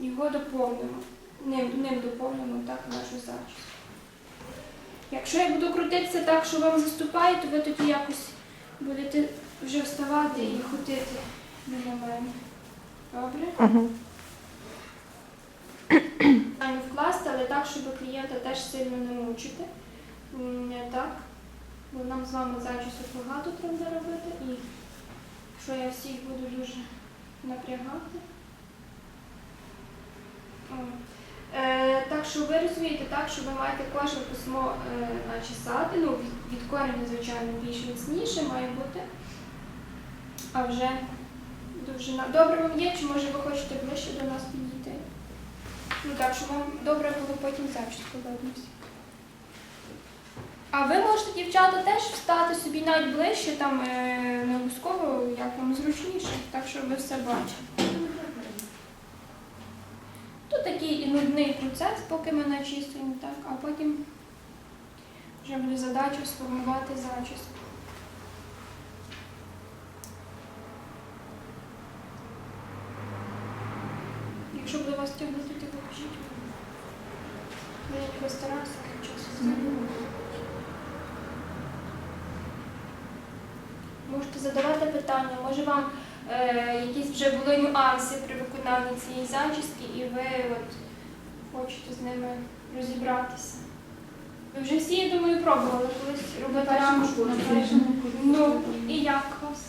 його доповнимо. Ним, ним доповнимо так нашу зачіску. Якщо я буду крутитися так, що вам заступає, то ви тоді якось будете вже вставати і ходити біля мене. Добре? Угу. Вкласти, але так, щоб клієнта теж сильно не мучити. Не так. Бо нам з вами зачісок багато треба робити. І якщо я всіх буду дуже напрягати. Е, так що ви розумієте так, що ви маєте кожне письмо е, начесати. Ну, від, кореня, звичайно, більш міцніше має бути. А вже довжина. Добре вам є, чи може ви хочете ближче до нас підійти? Ну так, щоб вам добре було потім зачіску видно. А ви можете, дівчата, теж встати собі навіть ближче, там не обов'язково, як вам зручніше, так що ви все бачите. Тут такий і нудний процес, поки ми начистуємо, так, а потім вже буде задача сформувати зачіску. Якщо буде вас тягнути, то покажіть. Я постарався часу. Можете задавати питання, може вам е, якісь вже були нюанси при виконанні цієї зачіски, і ви от хочете з ними розібратися. Ви вже всі, я думаю, пробували колись робити рамочку. Ну, і як вас?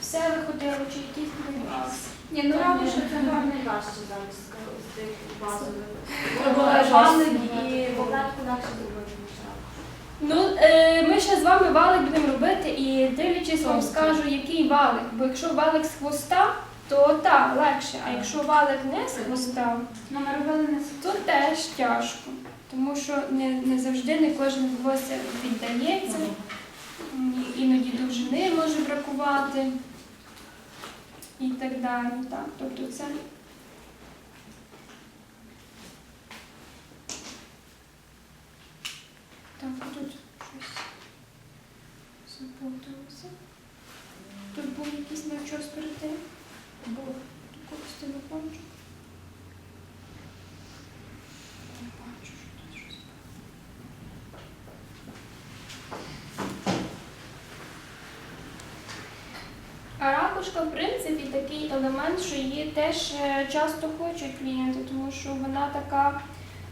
Все виходило, чи якісь були нюанси? Ні, ну раніше це вам найважче зараз з тих базових. Робила Валик і поглядку легше зробити. Ну, е, ми ще з вами валик будемо робити і дивлячись вам скажу, який валик. Бо якщо валик з хвоста, то так, легше. А якщо валик не хвоста, Ну, ми робили не то теж тяжко. Тому що не, не завжди не кожен волосся віддається. Іноді довжини може бракувати і так далі. Так, тобто це. Так, тут щось заплуталося. Тут був якийсь навчос перед тим. Був якийсь телефончик. Не бачу, що тут щось. А ракушка, в принципі, такий елемент, що її теж е, часто хочуть клієнти, тому що вона така,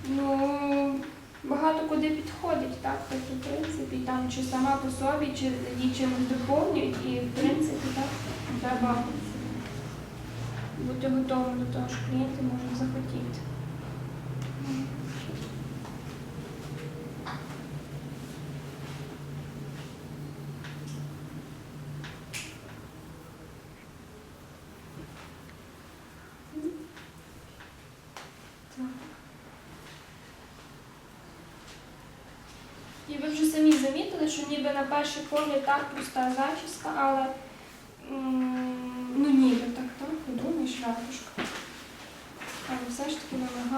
ну, багато куди підходить, так? Тобто, в принципі, там чи сама по собі, чи її чимось доповнюють, і в принципі, так, треба бути готовим до того, що клієнти можуть захотіти. І ви вже самі замітили, що ніби на перший погляд так проста зачіска, але ну ніби так, так, подумаєш, ракушка. Але все ж таки вимагає. То на ракушку потрібно все було закінчити. З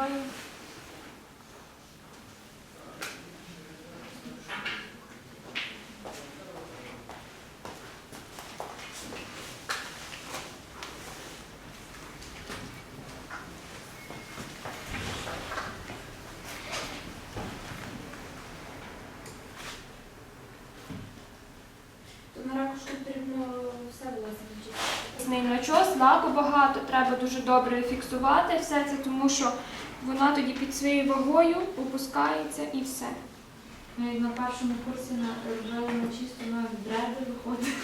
нею начос, лаку багато, треба дуже добре фіксувати все це, тому що вона тоді під своєю вагою опускається і все. Як на першому курсі на робили на чисто навіть дреди виходить.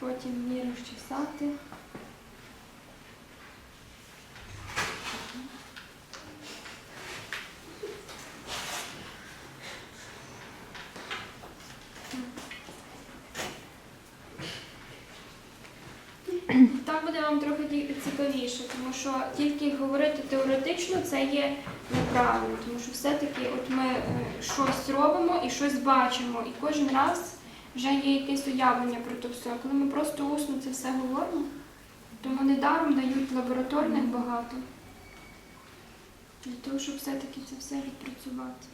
Потім її розчесати. Так буде вам трохи ті- цікавіше, тому що тільки говорити теоретично це є неправильно, тому що все-таки от ми е, щось робимо і щось бачимо, і кожен раз вже є якесь уявлення про то все. Коли ми просто усно це все говоримо, тому недаром дають лабораторних багато. Для того, щоб все-таки це все відпрацювати.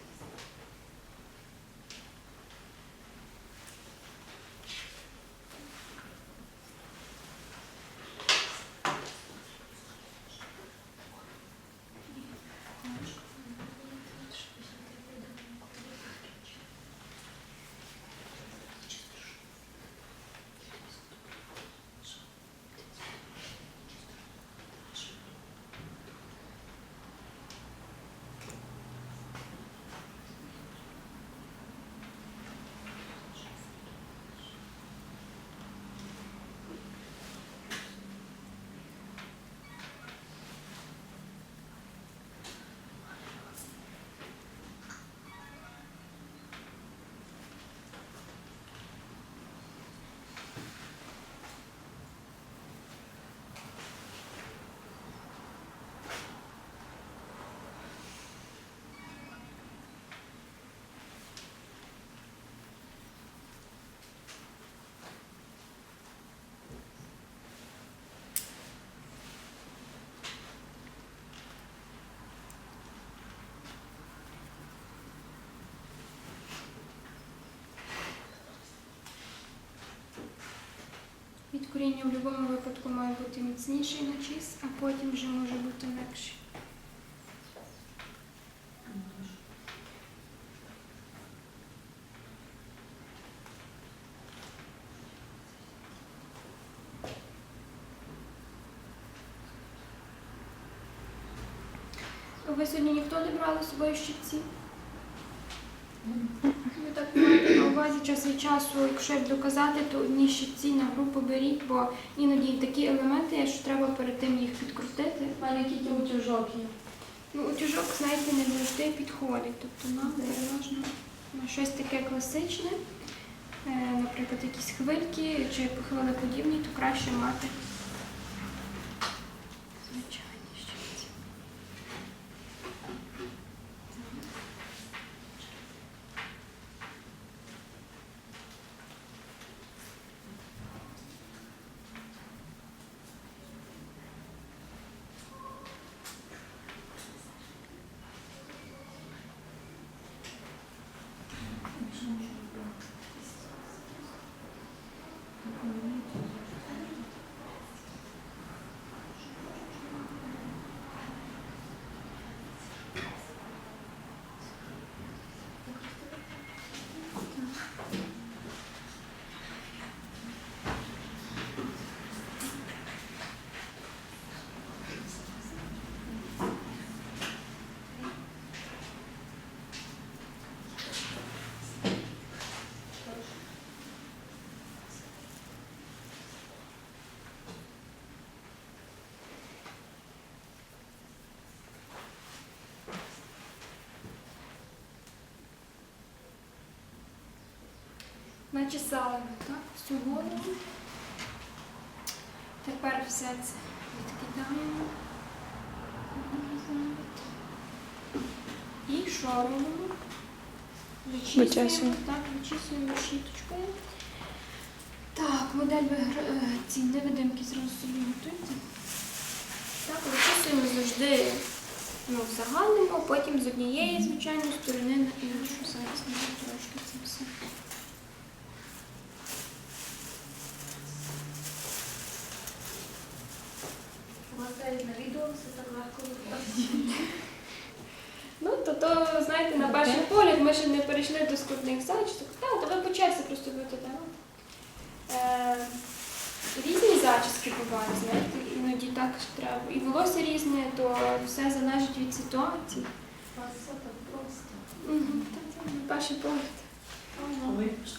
Від коріння в будь-якому випадку має бути міцніший начіс, а потім вже може бути легший. Ви сьогодні ніхто не брали з собою щипці? Ви так маєте на увазі час від часу, якщо як доказати, то одні ці на групу беріть, бо іноді такі елементи є, що треба перед тим їх підкрутити. У мене тільки утюжок є. Ну, утюжок, знаєте, не завжди підходить. Тобто нам переважно на щось таке класичне, е, наприклад, якісь хвильки чи хвилеподібні, то краще мати звичайні щипці. Начесали так, всю голову. Тепер все це відкидаємо. І що робимо? Так, вичісуємо щіточкою. Так, модель е, ці невидимки зразу собі готуйте. Так, вичісуємо завжди ну, в загальному, а потім з однієї, звичайно, сторони на іншу. Зараз ми трошки це все. У вас навіть на відео все так легко. Ну, то, то знаєте, на перший погляд ми ще не перейшли до складних зачісок. Так, то ви по черзі просто будете давати. Е, різні зачіски бувають, знаєте, іноді так треба. І волосся різне, то все залежить від ситуації. Все так просто. Угу. На перший погляд.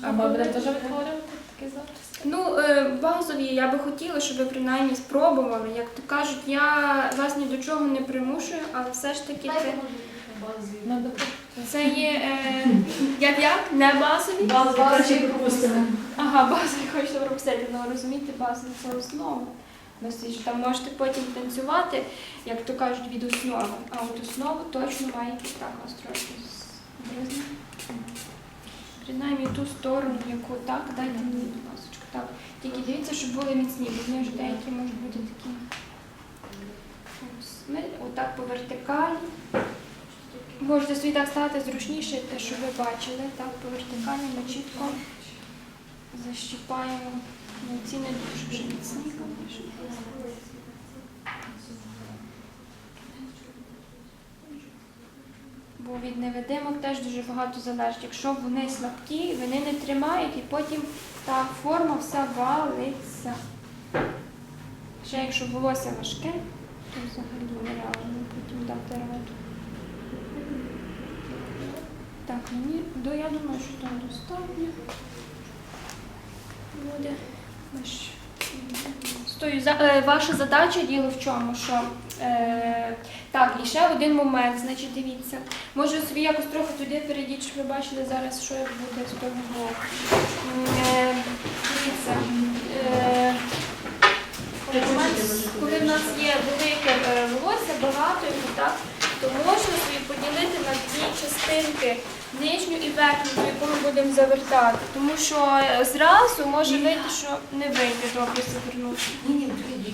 А ми будемо теж відтворювати записи? Ну, е, базові я би хотіла, щоб ви принаймні спробували. Як то кажуть, я вас ні до чого не примушую, але все ж таки це, базові. Ну, це є е, як як не базові. Базові пропустимо. Ага, базові хочете пропустити, але розумієте, базові це основа. Ну, ж Там можете потім танцювати, як то кажуть, від основи. А от основу точно має так настроїти. Принаймні ту сторону, яку так, дайте мені, будь ласка. Так. Тільки дивіться, щоб були міцні, бо вони деякі можуть бути такі. Ми отак по вертикалі. Можете собі так стати зручніше, те, що ви бачили, так, по вертикалі ми чітко защіпаємо. Ну, ці не дуже вже міцні, звісно. Бо від невидимок теж дуже багато залежить. Якщо вони слабкі, вони не тримають і потім та форма вся валиться. Ще якщо волосся важке, то взагалі нереально потім дати раду. Так, мені я думаю, що там достатньо буде. Стою за е, ваша задача діло в чому, що е, так, і ще один момент, значить, дивіться. Може собі якось трохи туди перейдіть, щоб ви бачили зараз, що буде з того боку. Е, дивіться. Е, коли в нас є велике е, волосся, багато його, так, то можна собі поділити на дві частинки, нижню і верхню, до яку ми будемо завертати. Тому що е, зразу може вийти, що не вийде добре завернути. Ні, ні.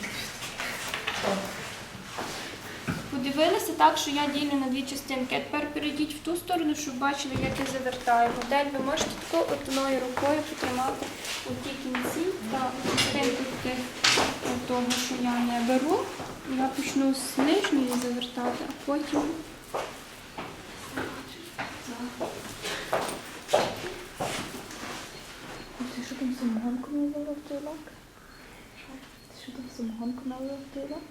Подивилися так, що я ділю на дві частинки. А тепер перейдіть в ту сторону, щоб бачили, як я завертаю. Модель ви можете тако одною рукою потримати у ті кінці та частинку проти того, що я не беру. Я почну з нижньої завертати, а потім. Ти що там самогонку налила в той лак? Ти що там самогонку налила в той лак?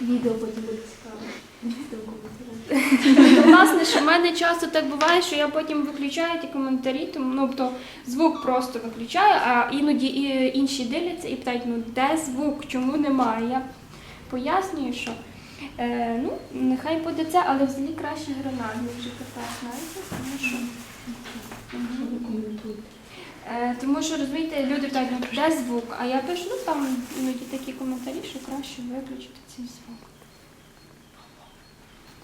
Відео потім буде цікаво. Власне, що в мене часто так буває, що я потім виключаю ті коментарі, тому ну то звук просто виключаю, а іноді і інші дивляться і питають, ну де звук, чому немає. Я пояснюю, що е, ну, нехай буде це, але взагалі краще гранатний вже тепер, знаєте, тому що. Е, тому що розумієте, люди питають, ну де звук? А я пишу, ну там іноді такі коментарі, що краще виключити цей звук.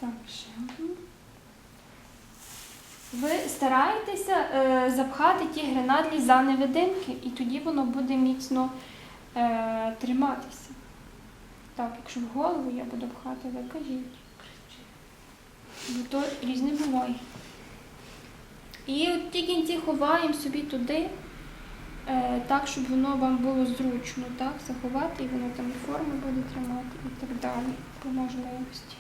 Так, ще. Ви стараєтеся е, запхати ті гренадлі за невидимки, і тоді воно буде міцно е, триматися. Так, якщо в голову я буду пхати, ви кажіть. Бо то різне буває. І от ті кінці ховаємо собі туди, е, так, щоб воно вам було зручно так, заховати, і воно там форму буде тримати і так далі, по можливості.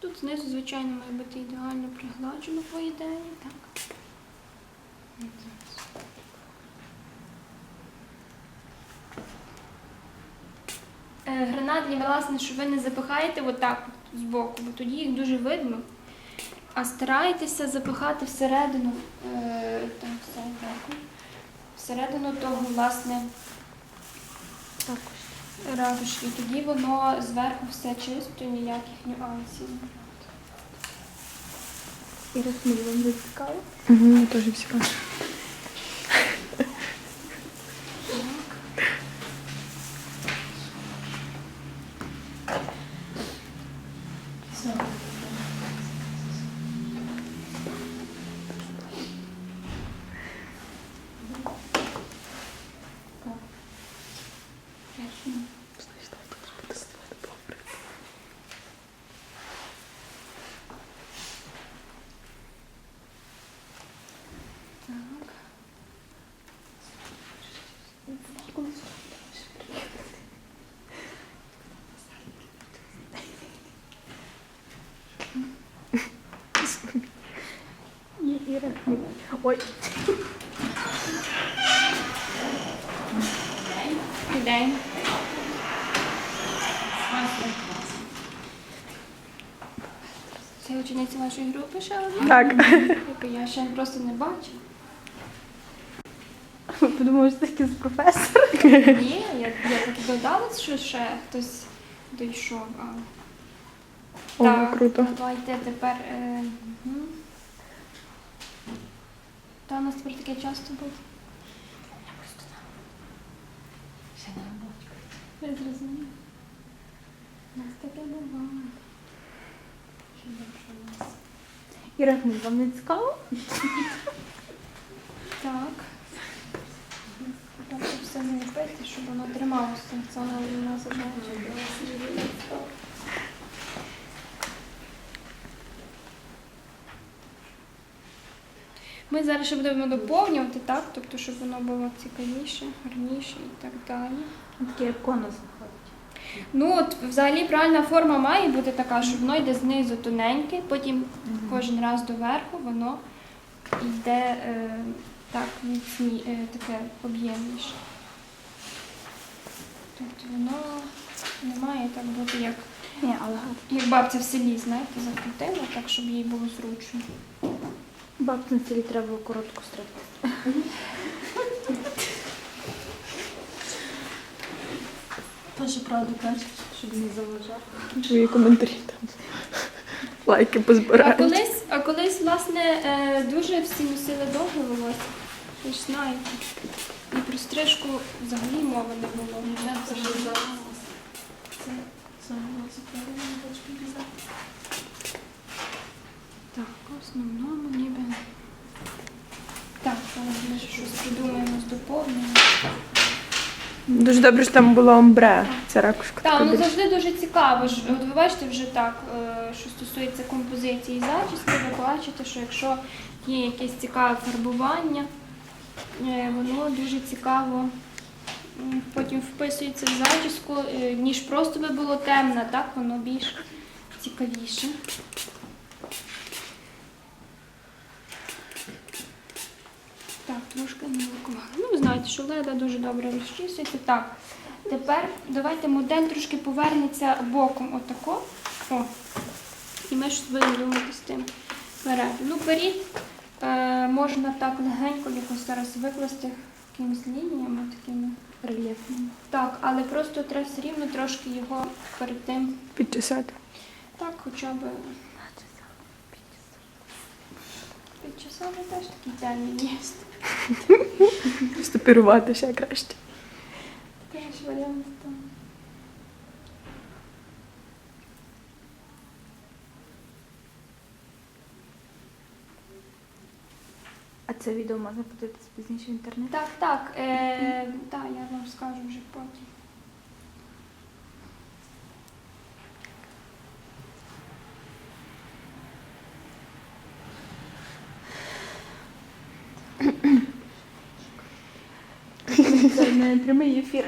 Тут знизу, звичайно, має бути ідеально пригладжено по ідеї, так. Е, Гранатлі, власне, що ви не запихаєте отак от збоку, бо тоді їх дуже видно. А старайтеся запихати всередину, е, так, все, дякую. Всередину того, власне, ракушки. Тоді воно зверху все чисто, ніяких нюансів. І мы его не цікаво? Угу, я теж взяла. Так. Ні, Ой. День. Це учениця вашої групи ще одна? Так. Я ще просто не бачила. Ви подумали, що таке з професор? Ні, я, я так додала, що ще хтось дійшов. А... О, так, круто. Давайте тепер. Е... Та у нас тепер таке часто буде. Ви зрозуміли? У нас таке буває. Що довше у нас. Іра, вам не цікаво? Так. Треба все не зліпити, щоб воно трималося. Це у нас задача. Ми зараз ще будемо доповнювати, так? Тобто, щоб воно було цікавіше, гарніше і так далі. Таке як конус виходить. Ну, от взагалі правильна форма має бути така, що воно йде знизу тоненьке, потім кожен раз доверху воно йде е, так міцні, е, таке об'ємніше. Тобто воно не має так бути, як, Ні, але як бабця в селі, знаєте, закрутила, так, щоб їй було зручно. Бабці на селі треба коротко стригти. Теж правду кажеш. Щоб не заважав. Твої коментарі там. Лайки А позбирають. колись, а колись, власне, е, дуже всі носили довге волосся. Ви ж знаєте. І про стрижку взагалі мови не було. Це ж зараз. Це Це це правильно, бачиш, підрізати. Так, в основному ніби. Так, зараз ми щось придумаємо з доповненням. Дуже добре, що там було омбре. Це ракушка. Так, така воно більш- завжди дуже цікаво. ж. От ви бачите вже так, е, що стосується композиції і зачіски, ви бачите, що якщо є якесь цікаве фарбування, е, воно дуже цікаво м, потім вписується в зачіску, е, ніж просто би було темне, так воно більш цікавіше. Так, трошки не лакувала. Ну, ви знаєте, що леда дуже добре розчісується. Так, тепер давайте модель трошки повернеться боком отако. О. І ми щось будемо думати з тим перед. Ну, перед е, можна так легенько якось зараз викласти якимись лініями такими. Рельєфними. Так, але просто треба все рівно трошки його перед тим, Підчесати. так, хоча б підчесати теж такий термін є. Стопірувати ще краще. Теж варіант там. А це відео можна подивитися пізніше в інтернеті? Так, так, е, так, я вам скажу вже потім. Це не прямий ефір.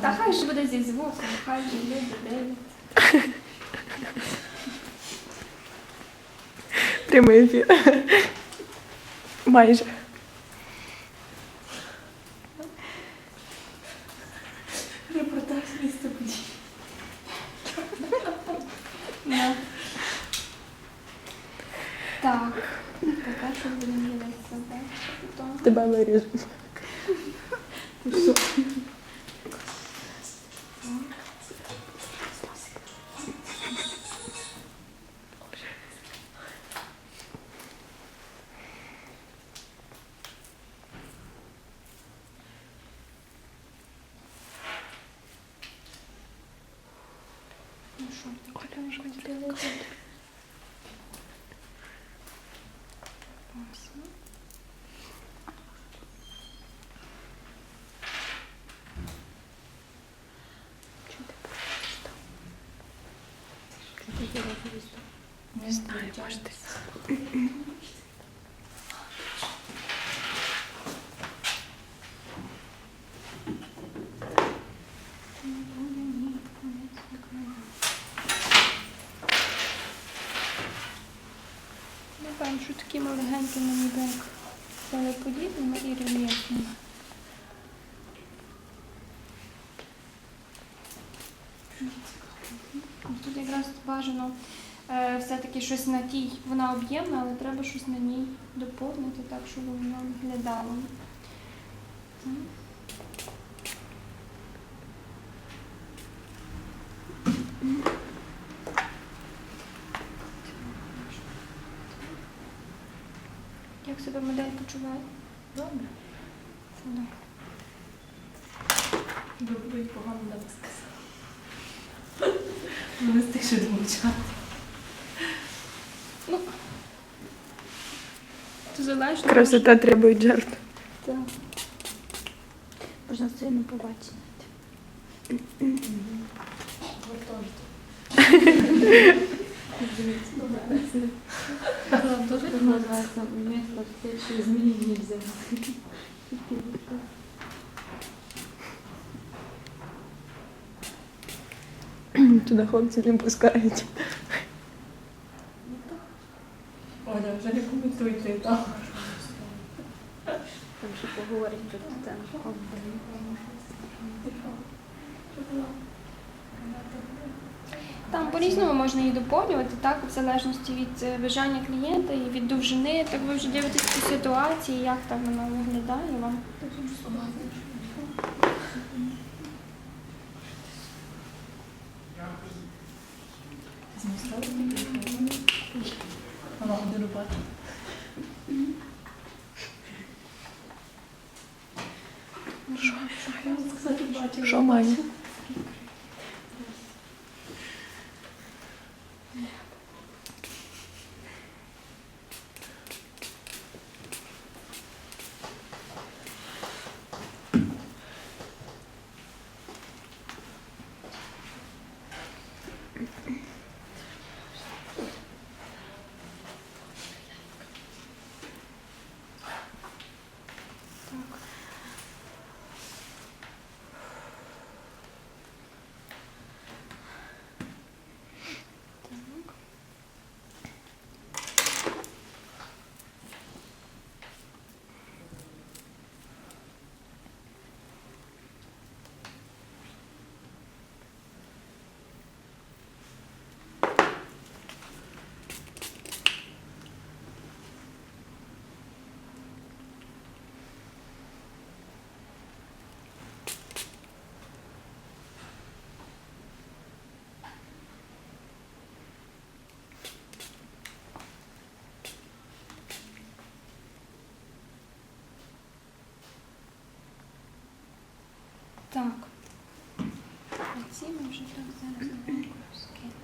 Та хай ж буде зі звуком, хай же люди дивляться. Прямий ефір. Майже. репортаж міста подій. Ну. Так, тепер що будемо дивитися далі. Потім. Тебе виріжу. Ну що, тепер вже дивитися. Ось. ну. Не знаю, Можете. Напевно, що такими легенькими ніби як телеподібними і рельєфними. Тут якраз бажано е, все-таки щось на тій, вона об'ємна, але треба щось на ній доповнити так, щоб воно виглядало. Як себе модель почуває? Добре. Це добре. Добре погано сказала. Тих, що домовчати. Ну, це залежно. Красота требує жертв. Так. Можна побачити. Називається місто те, що зміни нельзя. Туди хлопці не пускають. Оля, вже не коментуйте там. Там ще поговорить про це. Там по-різному можна її доповнювати, так, в залежності від е, бажання клієнта і від довжини. Так ви вже дивитесь по ситуації, як там вона виглядає вам. Мама буде рубати. Що має? Так. А ці ми вже так зараз легенько розкидаємо.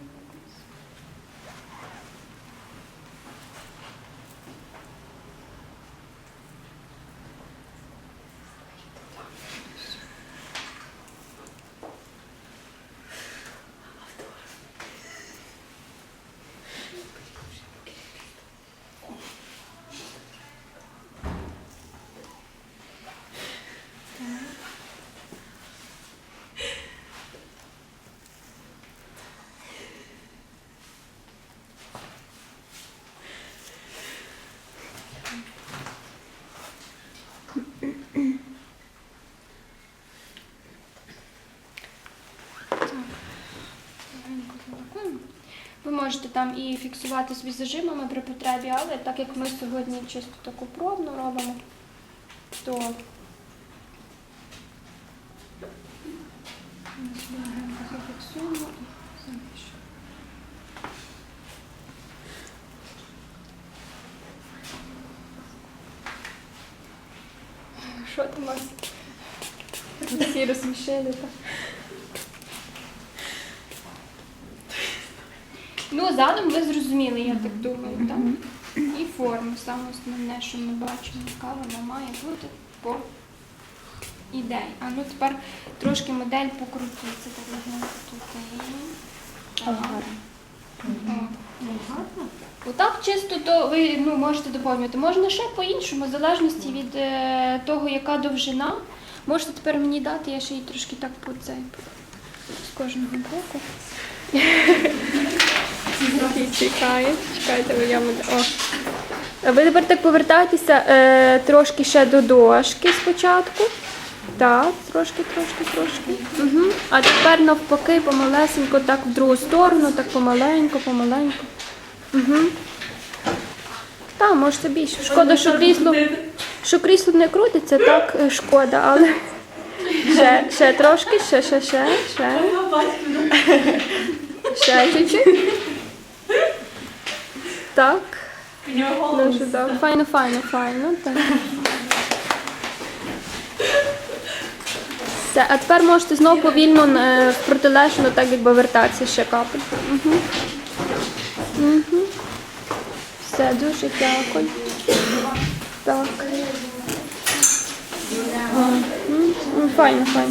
Легенько залакуємо. Ви можете там і фіксувати собі зажимами при потребі, але так як ми сьогодні чисто таку пробну робимо, то зафіксуємо і запишемо. Що там у вас? Всі розсмішили, так? Ну, задум ви зрозуміли, я так думаю, так? І форму, саме основне, що ми бачимо, яка вона має бути по ідеї. А ну тепер трошки модель покрутиться, так легенько тут. Ага. Отак чисто то ви ну, можете доповнювати. Можна ще по-іншому, в залежності від е, того, яка довжина. Можете тепер мені дати, я ще її трошки так по цей з кожного боку. Чекає. Чекайте, бо я. О. Ви тепер так повертаєтеся е, трошки ще до дошки спочатку. Так, трошки, трошки, трошки. Угу. А тепер навпаки, помалесенько, так в другу сторону, так помаленько, помаленько. Угу. Так, можете більше. Шкода, що крісло, що крісло не крутиться, так е, шкода, але ще, ще трошки, ще, ще, ще, ще. Ще чуть-чуть. Так. Дуже добре. Файно, файно, файно. Так. Все, а тепер можете знову повільно е, в протилежну, так якби вертатися ще капельку. Угу. Угу. Все, дуже дякую. Так. Файно, файно.